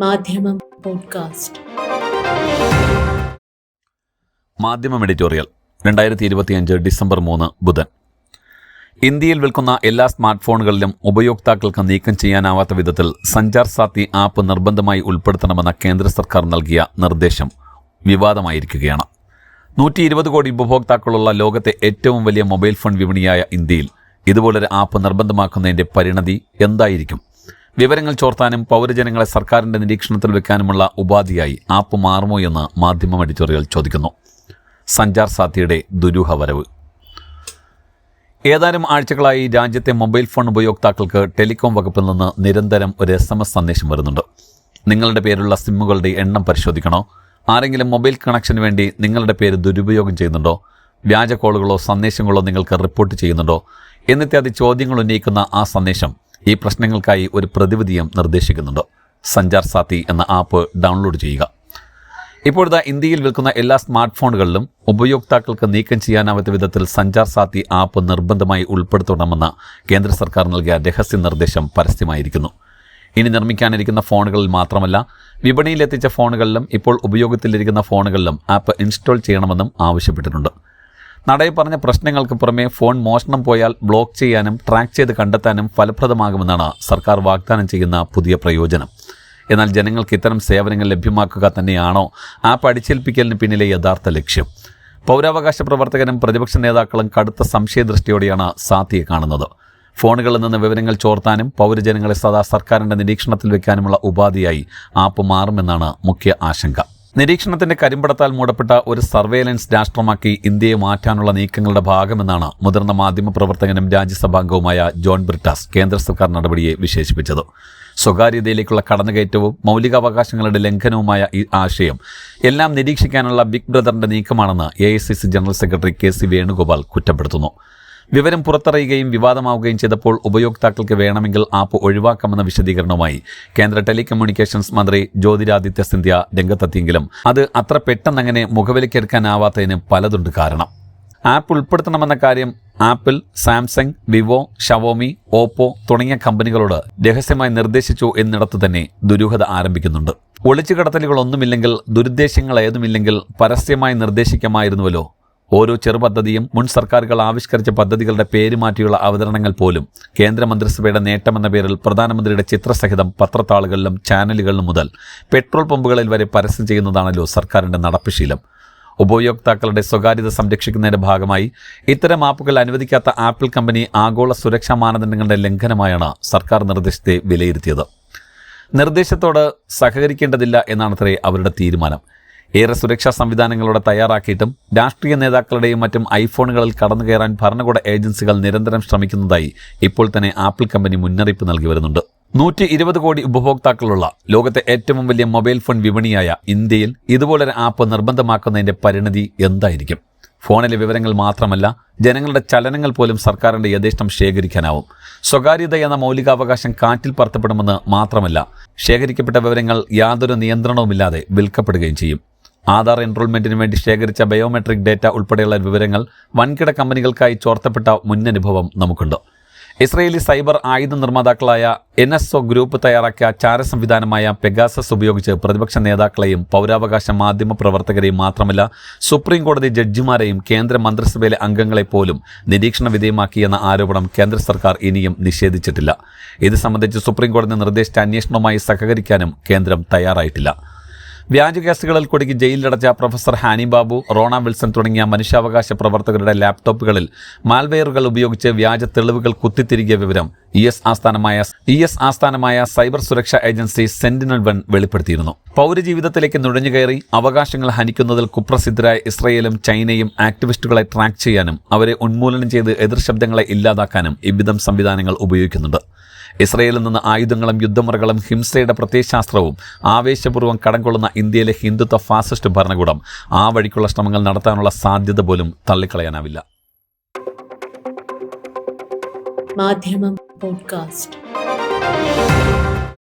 മാധ്യമം പോഡ്കാസ്റ്റ്. മാധ്യമം എഡിറ്റോറിയൽ രണ്ടായിരത്തി ഇരുപത്തിയഞ്ച് ഡിസംബർ മൂന്ന് ബുധൻ. ഇന്ത്യയിൽ വിൽക്കുന്ന എല്ലാ സ്മാർട്ട് ഫോണുകളിലും ഉപയോക്താക്കൾക്ക് നീക്കം ചെയ്യാനാവാത്ത വിധത്തിൽ സഞ്ചാർ സാത്തി ആപ്പ് നിർബന്ധമായി ഉൾപ്പെടുത്തണമെന്ന കേന്ദ്ര സർക്കാർ നൽകിയ നിർദ്ദേശം വിവാദമായിരിക്കുകയാണ്. നൂറ്റി ഇരുപത് കോടി ഉപഭോക്താക്കളുള്ള ലോകത്തെ ഏറ്റവും വലിയ മൊബൈൽ ഫോൺ വിപണിയായ ഇന്ത്യയിൽ ഇതുപോലൊരു ആപ്പ് നിർബന്ധമാക്കുന്നതിന്റെ പരിണതി എന്തായിരിക്കും? വിവരങ്ങൾ ചോർത്താനും പൗരജനങ്ങളെ സർക്കാരിന്റെ നിരീക്ഷണത്തിൽ വെക്കാനുമുള്ള ഉപാധിയായി ആപ്പ് മാറുമോ എന്ന് മാധ്യമം എഡിറ്റോറിയൽ ചോദിക്കുന്നു. സഞ്ചാർ സാത്തിയുടെ ദുരൂഹ വരവ്. ഏതാനും ആഴ്ചകളായി രാജ്യത്തെ മൊബൈൽ ഫോൺ ഉപയോക്താക്കൾക്ക് ടെലികോം വകുപ്പിൽ നിന്ന് നിരന്തരം ഒരു എസ് എം എസ് സന്ദേശം വരുന്നുണ്ട്. നിങ്ങളുടെ പേരുള്ള സിമ്മുകളുടെ എണ്ണം പരിശോധിക്കണോ? ആരെങ്കിലും മൊബൈൽ കണക്ഷന് വേണ്ടി നിങ്ങളുടെ പേര് ദുരുപയോഗം ചെയ്യുന്നുണ്ടോ? വ്യാജ കോളുകളോ സന്ദേശങ്ങളോ നിങ്ങൾക്ക് റിപ്പോർട്ട് ചെയ്യുന്നുണ്ടോ? എന്നിത്യാദി ചോദ്യങ്ങൾ ഉന്നയിക്കുന്ന ആ സന്ദേശം ഈ പ്രശ്നങ്ങൾക്കായി ഒരു പ്രതിവിധിയും നിർദ്ദേശിക്കുന്നുണ്ട്. സഞ്ചാർ സാത്തി എന്ന ആപ്പ് ഡൗൺലോഡ് ചെയ്യുക. ഇപ്പോഴത്തെ ഇന്ത്യയിൽ വിൽക്കുന്ന എല്ലാ സ്മാർട്ട് ഫോണുകളിലും ഉപയോക്താക്കൾക്ക് നീക്കം ചെയ്യാനാവാത്ത വിധത്തിൽ സഞ്ചാർ സാത്തി ആപ്പ് നിർബന്ധമായി ഉൾപ്പെടുത്തണമെന്ന കേന്ദ്ര സർക്കാർ നൽകിയ രഹസ്യ നിർദ്ദേശം പരസ്യമായിരിക്കുന്നു. ഇനി നിർമ്മിക്കാനിരിക്കുന്ന ഫോണുകളിൽ മാത്രമല്ല വിപണിയിലെത്തിച്ച ഫോണുകളിലും ഇപ്പോൾ ഉപയോഗത്തിലിരിക്കുന്ന ഫോണുകളിലും ആപ്പ് ഇൻസ്റ്റാൾ ചെയ്യണമെന്നും ആവശ്യപ്പെട്ടിട്ടുണ്ട്. നടയിൽ പറഞ്ഞ പ്രശ്നങ്ങൾക്ക് പുറമെ ഫോൺ മോഷണം പോയാൽ ബ്ലോക്ക് ചെയ്യാനും ട്രാക്ക് ചെയ്ത് കണ്ടെത്താനും ഫലപ്രദമാകുമെന്നാണ് സർക്കാർ വാഗ്ദാനം ചെയ്യുന്ന പുതിയ പ്രയോജനം. എന്നാൽ ജനങ്ങൾക്ക് ഇത്തരം സേവനങ്ങൾ ലഭ്യമാക്കുക തന്നെയാണോ? ആപ്പ് അടിച്ചേൽപ്പിക്കലിന് പിന്നിലെ യഥാർത്ഥ ലക്ഷ്യം. പൗരാവകാശ പ്രവർത്തകരും പ്രതിപക്ഷ നേതാക്കളും കടുത്ത സംശയദൃഷ്ടിയോടെയാണ് സാത്തിയെ കാണുന്നത്. ഫോണുകളിൽ നിന്ന് വിവരങ്ങൾ ചോർത്താനും പൗരജനങ്ങളെ സദാ സർക്കാരിന്റെ നിരീക്ഷണത്തിൽ വെക്കാനുമുള്ള ഉപാധിയായി ആപ്പ് മാറുമെന്നാണ് മുഖ്യ ആശങ്ക. നിരീക്ഷണത്തിന്റെ കരിമ്പടത്താൽ മൂടപ്പെട്ട ഒരു സർവേലൻസ് രാഷ്ട്രമാക്കി ഇന്ത്യയെ മാറ്റാനുള്ള നീക്കങ്ങളുടെ ഭാഗമെന്നാണ് മുതിർന്ന മാധ്യമ പ്രവർത്തകനും രാജ്യസഭാംഗവുമായ ജോൺ ബ്രിട്ടാസ് കേന്ദ്ര സർക്കാർ നടപടിയെ വിശേഷിപ്പിച്ചത്. സ്വകാര്യതയിലേക്കുള്ള കടന്നുകയറ്റവും മൗലികാവകാശങ്ങളുടെ ലംഘനവുമായ ഈ ആശയം എല്ലാം നിരീക്ഷിക്കാനുള്ള ബിഗ് ബ്രദറിന്റെ നീക്കമാണെന്ന് A general secretary K C Venugopal കുറ്റപ്പെടുത്തുന്നു. വിവരം പുറത്തറിയുകയും വിവാദമാവുകയും ചെയ്തപ്പോൾ ഉപയോക്താക്കൾക്ക് വേണമെങ്കിൽ ആപ്പ് ഒഴിവാക്കാമെന്ന വിശദീകരണവുമായി കേന്ദ്ര ടെലികമ്മ്യൂണിക്കേഷൻസ് മന്ത്രി ജ്യോതിരാദിത്യ സിന്ധ്യ രംഗത്തെത്തിയെങ്കിലും അത് അത്ര പെട്ടെന്നങ്ങനെ മുഖവിലക്കെടുക്കാനാവാത്തതിന് പലതുണ്ട് കാരണം. ആപ്പ് ഉൾപ്പെടുത്തണമെന്ന കാര്യം Apple Samsung Vivo Xiaomi Oppo തുടങ്ങിയ കമ്പനികളോട് രഹസ്യമായി നിർദ്ദേശിച്ചു എന്നിടത്ത് തന്നെ ദുരൂഹത ആരംഭിക്കുന്നുണ്ട്. ഒളിച്ചുകടത്തലുകളൊന്നുമില്ലെങ്കിൽ ദുരുദ്ദേശങ്ങൾ ഏതുമില്ലെങ്കിൽ പരസ്യമായി നിർദ്ദേശിക്കാമായിരുന്നുവല്ലോ ഓരോ ചെറുപദ്ധതിയും മുൻ സർക്കാരുകൾ ആവിഷ്കരിച്ച പദ്ധതികളുടെ പേര് മാറ്റിയുള്ള അവതരണങ്ങൾ പോലും കേന്ദ്രമന്ത്രിസഭയുടെ നേട്ടമെന്ന പേരിൽ പ്രധാനമന്ത്രിയുടെ ചിത്രസഹിതം പത്രത്താളുകളിലും ചാനലുകളിലും മുതൽ പെട്രോൾ പമ്പുകളിൽ വരെ പരസ്യം ചെയ്യുന്നതാണല്ലോ സർക്കാരിന്റെ നടപ്പുശീലം. ഉപയോക്താക്കളുടെ സ്വകാര്യത സംരക്ഷിക്കുന്നതിന്റെ ഭാഗമായി ഇത്തരം ആപ്പുകൾ അനുവദിക്കാത്ത ആപ്പിൾ കമ്പനി ആഗോള സുരക്ഷാ മാനദണ്ഡങ്ങളുടെ ലംഘനമായാണ് സർക്കാർ നിർദ്ദേശത്തെ വിലയിരുത്തിയത്. നിർദ്ദേശത്തോട് സഹകരിക്കേണ്ടതില്ല എന്നാണത്രേ അവരുടെ തീരുമാനം. ഏറെ സുരക്ഷാ സംവിധാനങ്ങളോടെ തയ്യാറാക്കിയിട്ടും രാഷ്ട്രീയ നേതാക്കളുടെയും മറ്റും ഐഫോണുകളിൽ കടന്നു കയറാൻ ഭരണകൂട ഏജൻസികൾ നിരന്തരം ശ്രമിക്കുന്നതായി ഇപ്പോൾ തന്നെ ആപ്പിൾ കമ്പനി മുന്നറിയിപ്പ് നൽകി വരുന്നുണ്ട്. നൂറ്റി ഇരുപത് കോടി ഉപഭോക്താക്കളുള്ള ലോകത്തെ ഏറ്റവും വലിയ മൊബൈൽ ഫോൺ വിപണിയായ ഇന്ത്യയിൽ ഇതുപോലൊരു ആപ്പ് നിർബന്ധമാക്കുന്നതിന്റെ പരിണതി എന്തായിരിക്കും? ഫോണിലെ വിവരങ്ങൾ മാത്രമല്ല ജനങ്ങളുടെ ചലനങ്ങൾ പോലും സർക്കാരിന്റെ യഥേഷ്ടം ശേഖരിക്കാനാവും. സ്വകാര്യത എന്ന മൗലികാവകാശം കാറ്റിൽ പറത്തപ്പെടുമെന്ന് മാത്രമല്ല ശേഖരിക്കപ്പെട്ട വിവരങ്ങൾ യാതൊരു നിയന്ത്രണവുമില്ലാതെ വിൽക്കപ്പെടുകയും ചെയ്യും. ആധാർ എൻറോൾമെന്റിന് വേണ്ടി ശേഖരിച്ച ബയോമെട്രിക് ഡേറ്റ ഉൾപ്പെടെയുള്ള വിവരങ്ങൾ വൻകിട കമ്പനികൾക്കായി ചോർത്തപ്പെട്ട മുന്നനുഭവം നമുക്കുണ്ട്. ഇസ്രയേലി സൈബർ ആയുധ നിർമ്മാതാക്കളായ എൻ എസ് ഒ ഗ്രൂപ്പ് തയ്യാറാക്കിയ ചാര സംവിധാനമായ പെഗാസസ് ഉപയോഗിച്ച് പ്രതിപക്ഷ നേതാക്കളെയും പൗരാവകാശ മാധ്യമ പ്രവർത്തകരെയും മാത്രമല്ല സുപ്രീം കോടതി ജഡ്ജിമാരെയും കേന്ദ്ര മന്ത്രിസഭയിലെ അംഗങ്ങളെ പോലും നിരീക്ഷണ വിധേയമാക്കിയെന്ന ആരോപണം കേന്ദ്ര സർക്കാർ ഇനിയും നിഷേധിച്ചിട്ടില്ല. ഇത് സംബന്ധിച്ച് സുപ്രീം കോടതി നിർദ്ദേശിച്ച അന്വേഷണവുമായി സഹകരിക്കാനും കേന്ദ്രം തയ്യാറായിട്ടില്ല. വ്യാജ കേസുകളിൽ കുടുക്കി ജയിലിലടച്ച professor Hany Babu Rona Wilson തുടങ്ങിയ മനുഷ്യാവകാശ പ്രവർത്തകരുടെ ലാപ്ടോപ്പുകളിൽ മാൽവെയറുകൾ ഉപയോഗിച്ച് വ്യാജ തെളിവുകൾ കുത്തിത്തിരികിയ വിവരം ഇ എസ് ആസ്ഥാനമായ ഇ എസ് ആസ്ഥാനമായ സൈബർ സുരക്ഷാ ഏജൻസി സെന്റിനൽ വൺ വെളിപ്പെടുത്തിയിരുന്നു. പൗരജീവിതത്തിലേക്ക് നുഴഞ്ഞുകയറി അവകാശങ്ങൾ ഹനിക്കുന്നതിൽ കുപ്രസിദ്ധരായ ഇസ്രയേലും ചൈനയും ആക്ടിവിസ്റ്റുകളെ ട്രാക്ക് ചെയ്യാനും അവരെ ഉന്മൂലനം ചെയ്ത് എതിർ ശബ്ദങ്ങളെ ഇല്ലാതാക്കാനും ഇവിധം സംവിധാനങ്ങൾ ഉപയോഗിക്കുന്നുണ്ട്. ഇസ്രയേലിൽ നിന്ന് ആയുധങ്ങളും യുദ്ധമുറകളും ഹിംസയുടെ പ്രത്യയശാസ്ത്രവും ആവേശപൂർവം കടംകൊള്ളുന്ന ഇന്ത്യയിലെ ഹിന്ദുത്വ ഫാസിസ്റ്റ് ഭരണകൂടം ആ വഴിക്കുള്ള ശ്രമങ്ങൾ നടത്താനുള്ള സാധ്യത പോലും തള്ളിക്കളയാനാവില്ല. മാധ്യമം പോഡ്കാസ്റ്റ്.